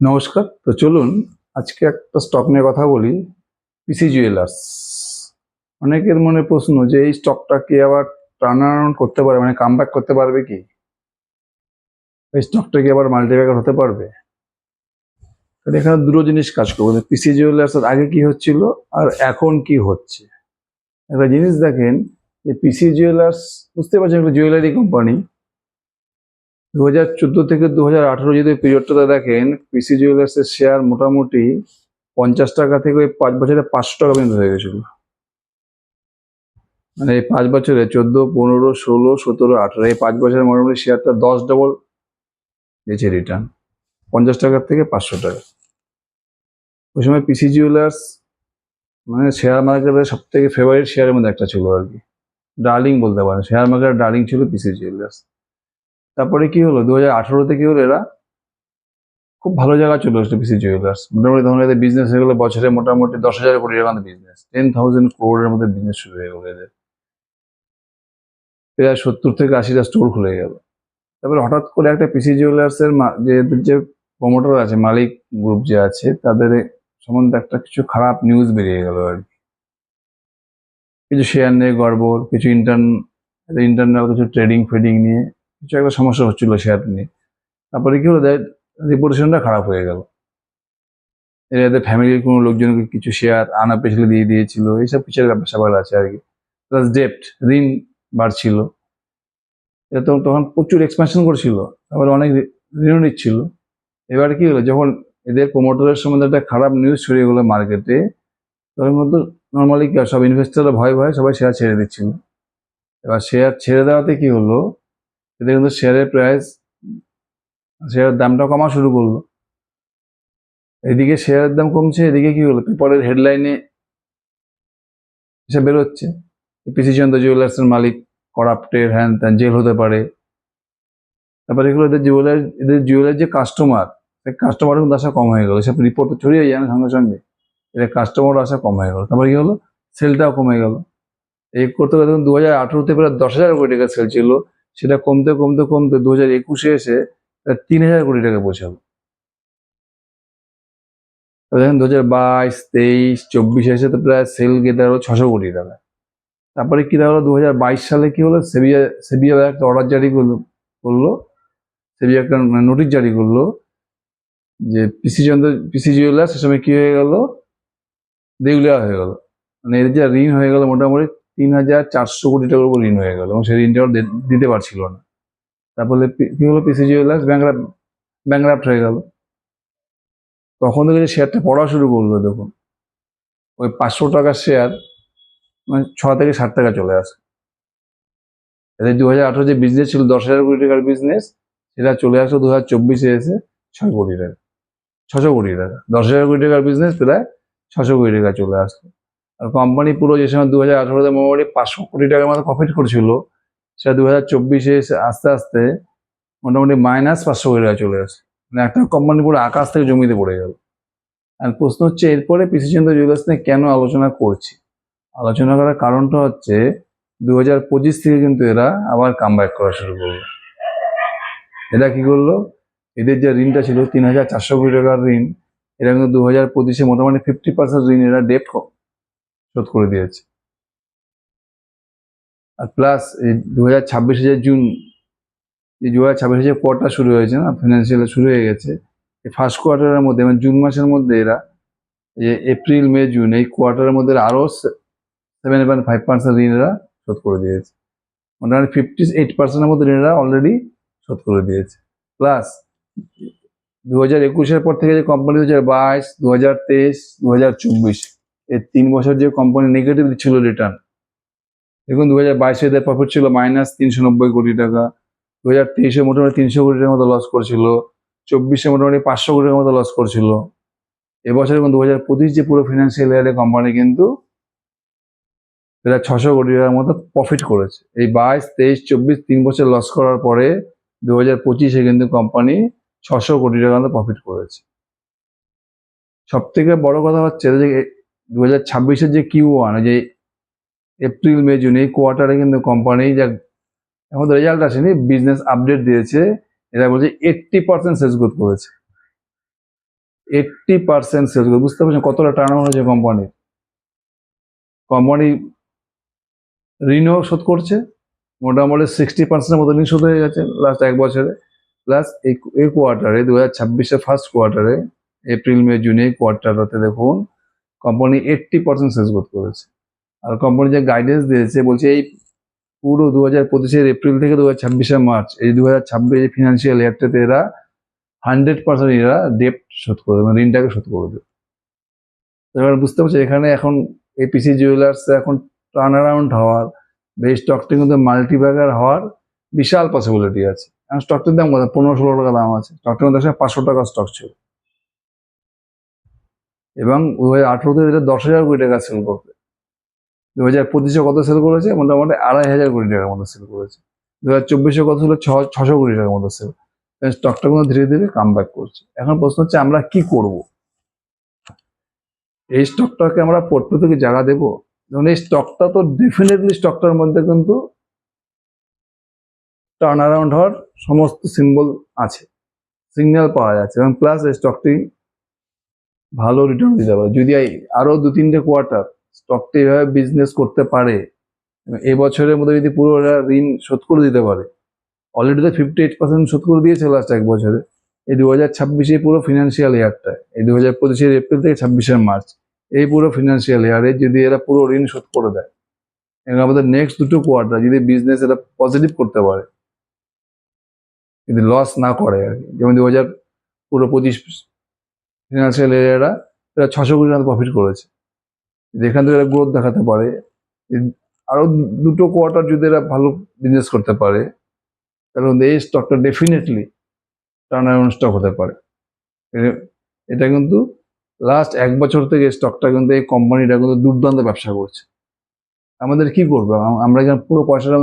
নমস্কার। তো চলুন, আজকে একটা স্টক নিয়ে কথা বলি। পিসি জুয়েলার্স অনেকের মনে প্রশ্ন যে, এই স্টকটা কি আবার টার্ন অ্যারাউন্ড করতে পারবে মানে কাম করতে পারবে কি? এই স্টকটা কি আবার মাল্টিপ্যাকার হতে পারবে? তাহলে এখানে দুটো জিনিস কাজ করবে। পিসি জুয়েলার্স আগে কি হচ্ছিল আর এখন কি হচ্ছে? একটা জিনিস দেখেন যে পিসি জুয়েলার্স বুঝতে পারছেন একটা জুয়েলারি কোম্পানি দু চোদ্দ থেকে দু হাজার আঠারো যদি পিরিয়ডটাতে দেখেন পিসি জুয়েলার্সের শেয়ার মোটামুটি পঞ্চাশ টাকা থেকে ওই পাঁচ বছরে পাঁচশো টাকা পর্যন্ত হয়ে গেছিল। মানে এই পাঁচ বছরে চোদ্দ, পনেরো, ষোলো, সতেরো, আঠেরো, এই পাঁচ বছরের মোটামুটি শেয়ারটা দশ ডবল দিয়েছে রিটার্ন পঞ্চাশ টাকার থেকে পাঁচশো টাকা। ওই সময় পিসি জুয়েলার্স মানে শেয়ার মার্কেটের সব থেকে ফেভারিট শেয়ারের মধ্যে একটা ছিল আর কি। ডার্লিং বলতে পারেন। শেয়ার মার্কেটের ডার্লিং ছিল পিসি জুয়েলার্স তারপরে কি হলো? দু হাজার আঠারোতে কি হলো এরা? খুব ভালো জায়গা চলে আসলো পিসি জুয়েলার্স মোটামুটি ধরুন এদের বিজনেস হয়ে গেলো বছরে মোটামুটি দশ হাজার কোটি টাকার বিজনেস টেন থাউজেন্ড ক্রোডের মধ্যে বিজনেস শুরু হয়ে গেলো এদের। প্রায় সত্তর থেকে আশিটা স্টোর খুলে গেল। তারপরে হঠাৎ করে একটা পিসি জুয়েলার্সের যে যে প্রমোটার আছে, মালিক গ্রুপ যে আছে, তাদের সম্বন্ধে একটা কিছু খারাপ নিউজ বেরিয়ে গেল আর কি। কিছু শেয়ার নিয়ে গড়বড়, কিছু ইন্টার্ন ইন্টারনাল কিছু ট্রেডিং ফেডিং নিয়ে কিছু একটা সমস্যা হচ্ছিল শেয়ার নিয়ে তারপরে কি হলো রিপোর্টেশনটা খারাপ হয়ে গেল। এরা এদের ফ্যামিলির কোনো লোকজনকে কিছু শেয়ার আনা পেছলে দিয়ে দিয়েছিল, এইসব পিছের ব্যাপার আছে আর কি। প্লাস ডেপ্ট ঋণ বাড়ছিল। এরা তো তখন প্রচুর এক্সপ্যানশন করছিল তারপরে অনেক ঋণ নিচ্ছিল। এবার কি হলো, যখন এদের প্রমোটারের সম্বন্ধে একটা খারাপ নিউজ ছড়িয়ে গেলো মার্কেটে তার মধ্যে নর্মালি কি সব ইনভেস্টাররা ভয় ভয় সবাই শেয়ার ছেড়ে দিচ্ছিল। এবার শেয়ার ছেড়ে দেওয়াতে কি হলো এদের কিন্তু শেয়ারের প্রাইস শেয়ারের দামটা কমা শুরু করল। এদিকে শেয়ারের দাম কমছে, এদিকে কি হলো? পেপারের হেডলাইনে এসে বেরোচ্ছে। পিসি চন্দ্র জুয়েলার্সের মালিক করাপ্টেড হ্যান ত্যান, জেল হতে পারে। তারপরে এগুলো এদের জুয়েলার এদের জুয়েলার যে কাস্টমার সেই কাস্টমার কিন্তু আসা কম হয়ে গেলো। সব রিপোর্ট ছড়িয়ে যায় সঙ্গে সঙ্গে। এদের কাস্টমার আসা কম হয়ে গেলো। তারপরে কি হলো? সেলটাও কমে গেল। এই করতে করতে দু হাজার আঠেরোতে প্রায় দশ হাজার কোটি টাকা সেল ছিল। সেটা কমতে কমতে কমতে দু হাজার একুশে এসে তিন হাজার কোটি টাকা পৌঁছালো তো দেখেন দু হাজার বাইশ, তেইশ, চব্বিশে এসে তো প্রায় সেল গেতে হলো ছশো কোটি টাকা তারপরে কি হলো দু হাজার বাইশ সালে কি হলো? সেবিয়া সেবিয়া একটা অর্ডার জারি করল করল। সেবিয়া একটা নোটিশ জারি করল যে পিসি চন্দ্র পিসি জুয়েলার্স সে সময় কি হয়ে গেল? দেউলিয়া হয়ে গেল। মানে এদের যা ঋণ হয়ে গেল মোটামুটি তিন হাজার চারশো কোটি টাকার উপর ঋণ হয়ে গেল এবং সেই ঋণটা দিতে পারছিল না। তারপরে কি হলো পিসি জুয়েলার্স ব্যাংকরাপ ব্যাংকরাপ্ট হয়ে গেল। তখন থেকে শেয়ারটা পড়া শুরু করল, দেখুন, ওই পাঁচশো টাকার শেয়ার মানে ছ থেকে ষাট টাকা চলে আসে। এদের দু হাজার আঠারো যে বিজনেস ছিল, দশ হাজার কোটি টাকার বিজনেস সেটা চলে আসলো দু হাজার চব্বিশে এসে ছয় কোটি টাকা, ছশো কোটি টাকা। দশ হাজার কোটি টাকার বিজনেস প্রায় ছশো কোটি টাকা চলে আসলো। আর কোম্পানি পুরো যে সময় দু হাজার আঠারোতে মোটামুটি পাঁচশো কোটি টাকার মতো প্রফিট করছিল, সেটা দু হাজার চব্বিশে আস্তে আস্তে মোটামুটি মাইনাস পাঁচশো কোটি টাকা চলে আসে। মানে একটা কোম্পানি পুরো আকাশ থেকে জমিতে পড়ে গেল। আর প্রশ্ন হচ্ছে, এরপরে পিসি চন্দ্র জুয়েলার্স নিয়ে কেন আলোচনা করছি? আলোচনা করার কারণটা হচ্ছে দু হাজার পঁচিশ থেকে কিন্তু এরা আবার কাম করা শুরু করল। এরা কি করল? এদের যে ঋণটা ছিল তিন হাজার চারশো কোটি টাকার ঋণ, এরা কিন্তু দু হাজার পঁচিশে মোটামুটি ফিফটি পার্সেন্ট ঋণ এরা ডেট শোধ করে দিয়েছে। আর প্লাস এই দু হাজার ছাব্বিশে জুন, এই দু হাজার ছাব্বিশে যে কোয়ার্টার শুরু হয়েছে না ফিনান্সিয়াল শুরু হয়ে গেছে, এই ফার্স্ট কোয়ার্টারের মধ্যে মানে জুন মাসের মধ্যে এরা যে এপ্রিল মে জুন এই কোয়ার্টারের মধ্যে আরও সেভেন পয়েন্ট ফাইভ পার্সেন্ট ঋণ এরা শোধ করে দিয়েছে। মোটামুটি ফিফটি এইট পার্সেন্টের মধ্যে ঋণ এরা অলরেডি শোধ করে দিয়েছে। প্লাস দু হাজার একুশের পর থেকে যে কোম্পানি দু হাজার বাইশ দু হাজার তেইশ দু হাজার চব্বিশ। এই তিন বছর যে কোম্পানি নেগেটিভ দিচ্ছিল রিটার্ন দেখুন দু হাজার বাইশে এদের প্রফিট ছিল মাইনাস তিনশো নব্বই কোটি টাকা দু হাজার তেইশে মোটামুটি তিনশো কোটি টাকার মতো লস করছিল, চব্বিশে মোটামুটি পাঁচশো কোটি টাকার মতো লস করছিল। এবছর এবং দু হাজার পঁচিশ যে পুরো ফিনান্সিয়াল ইয়ারে কোম্পানি কিন্তু এরা ছশো কোটি টাকার মতো প্রফিট করেছে। এই বাইশ, তেইশ, চব্বিশ তিন বছর লস করার পরে দু হাজার পঁচিশে কিন্তু কোম্পানি ছশো কোটি টাকার মতো প্রফিট করেছে। সব থেকে বড় কথা হচ্ছে যে দু হাজার ছাব্বিশের যে কিউ ওয়ান যে এপ্রিল মে জুন এই কোয়ার্টারে কিন্তু কোম্পানি যা এখন রেজাল্ট আসেনি বিজনেস আপডেট দিয়েছে, এরা বলছে এইট্টি পার্সেন্ট সেলস গ্রোথ করেছে। এইটটি পার্সেন্ট সেলস করে বুঝতে পারছেন কতটা টার্ন ওভার হয়েছে কোম্পানির কোম্পানি ঋণও শোধ করছে, মোটামুটি সিক্সটি পার্সেন্টের মতো ঋণ শোধ হয়ে গেছে লাস্ট এক বছরে। প্লাস এই কোয়ার্টারে দু হাজার ছাব্বিশের ফার্স্ট কোয়ার্টারে এপ্রিল মে জুন এই কোয়ার্টারতে দেখুন company eighty percent sales growth করেছে। আর কোম্পানি যে গাইডেন্স দিয়েছে, বলছে এই পুরো দু হাজার পঁচিশের এপ্রিল থেকে দু হাজার ছাব্বিশের মার্চ এই দু হাজার ছাব্বিশ ফিনান্সিয়াল ইয়ারটাতে এরা হান্ড্রেড পার্সেন্ট এরা ডেপ্ট শোধ করে দেবে মানে ঋণটাকে শোধ করে দেবে। এবার বুঝতে পারছি, এখানে এখন এই পিসি জুয়েলার্স এখন টার্ন অ্যারাউন্ড হওয়ার বা স্টকটি কিন্তু মাল্টিব্যাগার হওয়ার বিশাল পসিবিলিটি আছে। এখন স্টকটির দাম কত? পনেরো ষোলো টাকা দাম আছে। স্টকটির মধ্যে পাঁচশো টাকা স্টক ছিল। এবং দু হাজার আঠেরোতে এটা দশ হাজার কোটি টাকা সেল করবে। দু হাজার পঁচিশে কত সেল করেছে? মোটামুটি আড়াই হাজার কোটি টাকার মতো সেল করেছে। দু হাজার চব্বিশে কত ছিল ছশো কোটি টাকার মতো সেল স্টকটা কিন্তু ধীরে ধীরে কাম ব্যাক করছে। এখন প্রশ্ন হচ্ছে, আমরা কি করব? এই স্টকটাকে আমরা পোর্টফোলিও থেকে জায়গা দেবো? যেমন এই স্টকটা তো ডেফিনেটলি স্টকটার মধ্যে কিন্তু টার্ন অ্যারাউন্ড হওয়ার সমস্ত সিম্বল আছে। সিগন্যাল পাওয়া যাচ্ছে এবং প্লাস এই স্টকটি ভালো রিটার্ন দিতে পারে। যদি আরও দু তিনটে কোয়ার্টার স্টকটি এভাবে বিজনেস করতে পারে, এবং এই বছরের মধ্যে যদি পুরো ঋণ শোধ করে দিতে পারে অলরেডি তো ফিফটি এইট পার্সেন্ট শোধ করে দিয়েছে লাস্ট এক বছরে। এই দু হাজার ছাব্বিশে পুরো ফিনান্সিয়াল ইয়ারটা এই দু হাজার পঁচিশের এপ্রিল থেকে ছাব্বিশের মার্চ এই পুরো ফিনান্সিয়াল ইয়ারে যদি এরা পুরো ঋণ শোধ করে দেয়, এবং আমাদের নেক্সট দুটো কোয়ার্টার যদি বিজনেস এরা পজিটিভ করতে পারে, যদি লস না করে আর কি। যেমন দু হাজার পুরো পঁচিশ ফিনান্সিয়াল ইয়াররা এরা ছশো কোটি টাকা প্রফিট করেছে। যেখান থেকে এরা গ্রোথ দেখাতে পারে। আরও দুটো কোয়ার্টার যদি এরা ভালো বিজনেস করতে পারে, তাহলে এই স্টকটা ডেফিনেটলি টার্ন অ্যারাউন্ড স্টক হতে পারে। এটা কিন্তু লাস্ট এক বছর থেকে স্টকটা কিন্তু এই কোম্পানিটা কিন্তু দুর্দান্ত ব্যবসা করছে। আমাদের কি করব? আম- আমরা এখানে পুরো পয়সাটা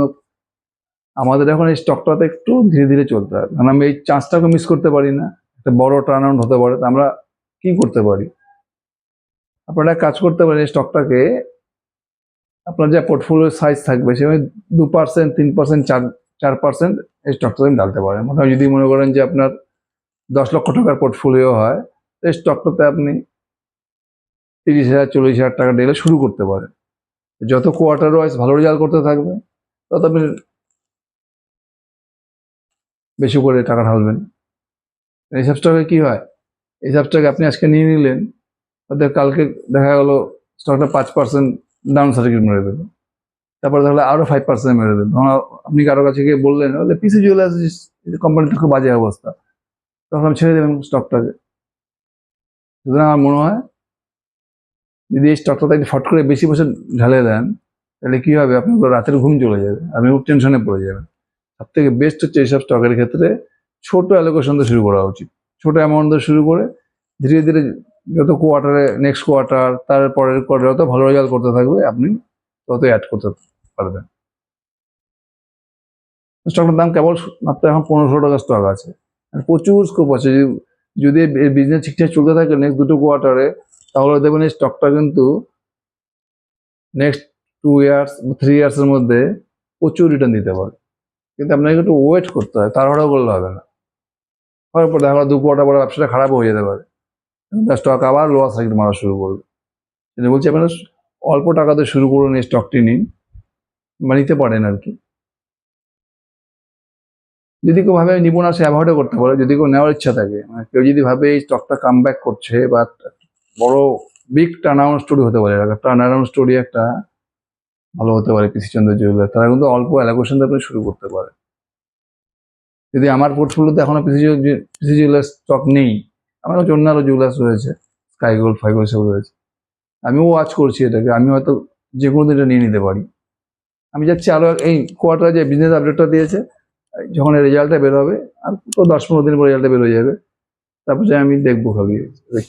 আমাদের এখন এই স্টকটাতে একটু ধীরে ধীরে চলতে হবে কারণ আমি এই চান্সটাকে মিস করতে পারি না। একটা বড় টার্ন অ্যারাউন্ড হতে পারে। তো আমরা কি করতে পারি? আপনারা কাজ করতে পারেন স্টকটাকে। আপনার যে পোর্টফোলিও সাইজ থাকবে সেভাবে দু পার্সেন্ট তিন পার্সেন্ট চার চার পার্সেন্ট এই স্টকটা আপনি ডালতে পারেন। মোটামুটি যদি মনে করেন যে আপনার দশ লক্ষ টাকার পোর্টফোলিও হয়, তো এই স্টকটাতে আপনি তিরিশ হাজার, চল্লিশ হাজার টাকা ডেলে শুরু করতে পারেন। যত কোয়ার্টার ওয়াইজ ভালো রেজাল্ট করতে থাকবে, তত আপনি বেশি করে টাকা ঢালবেন। এইসব স্টকে কি হয়? এইসব স্টকে আপনি আজকে নিয়ে নিলেন হয়তো কালকে দেখা গেল স্টকটা পাঁচ পার্সেন্ট ডাউন সার্টিফিকেট মেরে দেবে। তারপরে তাহলে আরও ফাইভ পার্সেন্ট মেরে দেবে। ধরুন আপনি কারও কাছে গিয়ে বললেন বলে পিসি জুয়েলার্স কোম্পানিটা খুব বাজে অবস্থা। তখন আপনি ছেড়ে দেবেন স্টকটাকে সুতরাং আমার মনে হয়, যদি এই স্টকটাতে একটু ফট করে বেশি বছর ঢালে দেন, তাহলে কী হবে? আপনার পুরো রাতের ঘুম চলে যাবে, আপনি খুব টেনশনে পড়ে যাবেন। সব থেকে বেস্ট হচ্ছে এইসব স্টকের ক্ষেত্রে ছোট অ্যালোকেশন দিয়ে শুরু করা উচিত। ছোট অ্যামাউন্ট দিয়ে শুরু করে ধীরে ধীরে যত কোয়ার্টারে নেক্সট কোয়ার্টার তার পরের কোয়ার্টার যত ভালো রেজাল্ট করতে থাকবে, আপনি তত অ্যাড করতে পারবেন। স্টকটার দাম কেবল মাত্র এখন পনেরোশো টাকা স্টক আছে। আর প্রচুর স্কোপ আছে। যদি- যদি বিজনেস ঠিকঠাক চলতে থাকে নেক্সট দুটো কোয়ার্টারে তাহলে দেখবেন এই স্টকটা কিন্তু নেক্সট টু ইয়ার্স থ্রি ইয়ার্সের মধ্যে প্রচুর রিটার্ন দিতে পারে। কিন্তু আপনাকে একটু ওয়েট করতে হয়, তাড়াহুড়া করলে হবে না। হওয়ার পর দেখা দু কোয়ার্টার পরে ব্যবসাটা খারাপ হয়ে যেতে পারে। স্টক আবার লোয়ার সাইকেল মারা শুরু করবে। কিন্তু বলছি, আপনারা অল্প টাকাতে শুরু করুন এই স্টকটি নিন। বা নিতে পারেন আর কি। যদি কেউ ভাবে নিব না, সে অ্যাভয়েডও করতে পারে। যদি কেউ নেওয়ার ইচ্ছা থাকে মানে কেউ যদি ভাবে এই স্টকটা কাম ব্যাক করছে বা বড় বিগ টার্ন আউন্ড স্টোরি হতে পারে টার্ন অ্যারাউন্ড স্টোরি একটা ভালো হতে পারে পিসি চন্দ্র জুয়েলার তারা কিন্তু অল্প অ্যালোকেশন দিয়ে আপনি শুরু করতে পারে যদি আমার পোর্টফোলিওতে এখনও পিসি পিসি জুয়েলার স্টক নেই, আমার কাছে অন্য আরও জুয়েলার্স রয়েছে স্কাই গোল্ড ফাইভ সব রয়েছে। আমিও ওয়াচ করছি এটাকে, আমি হয়তো যে কোনো দিন এটা নিয়ে নিতে পারি। আমি যাচ্ছি আরও এই কোয়ার্টার যে বিজনেস আপডেটটা দিয়েছে যখন রেজাল্টটা বেরোবে আর তো দশ পনেরো দিন পর রেজাল্টটা বেরোয় যাবে। তারপর যে আমি দেখব খালি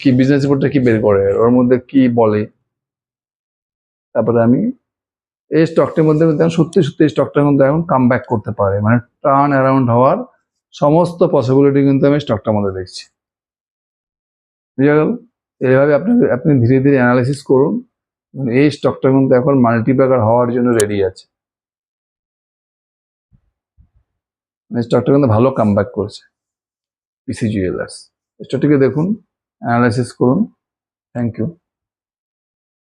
কি বিজনেস রিপোর্টটা কি বের করে, ওর মধ্যে কি বলে। তারপরে আমি এই স্টকটার মধ্যে সত্যি সত্যি স্টকটার মধ্যে এখন কাম করতে পারে মানে টার্ন অ্যারাউন্ড হওয়ার সমস্ত পসিবিলিটি কিন্তু আমি স্টকটার মধ্যে দেখছি। বুঝে গেল? এইভাবে আপনি আপনি ধীরে ধীরে অ্যানালাইসিস করুন। এবং এই স্টকটা কিন্তু এখন মাল্টিপ্যাকার হওয়ার জন্য রেডি আছে। স্টকটা কিন্তু ভালো কাম ব্যাক করছে পিসি জুয়েলার্স স্টকটিকে দেখুন অ্যানালাইসিস করুন। Thank you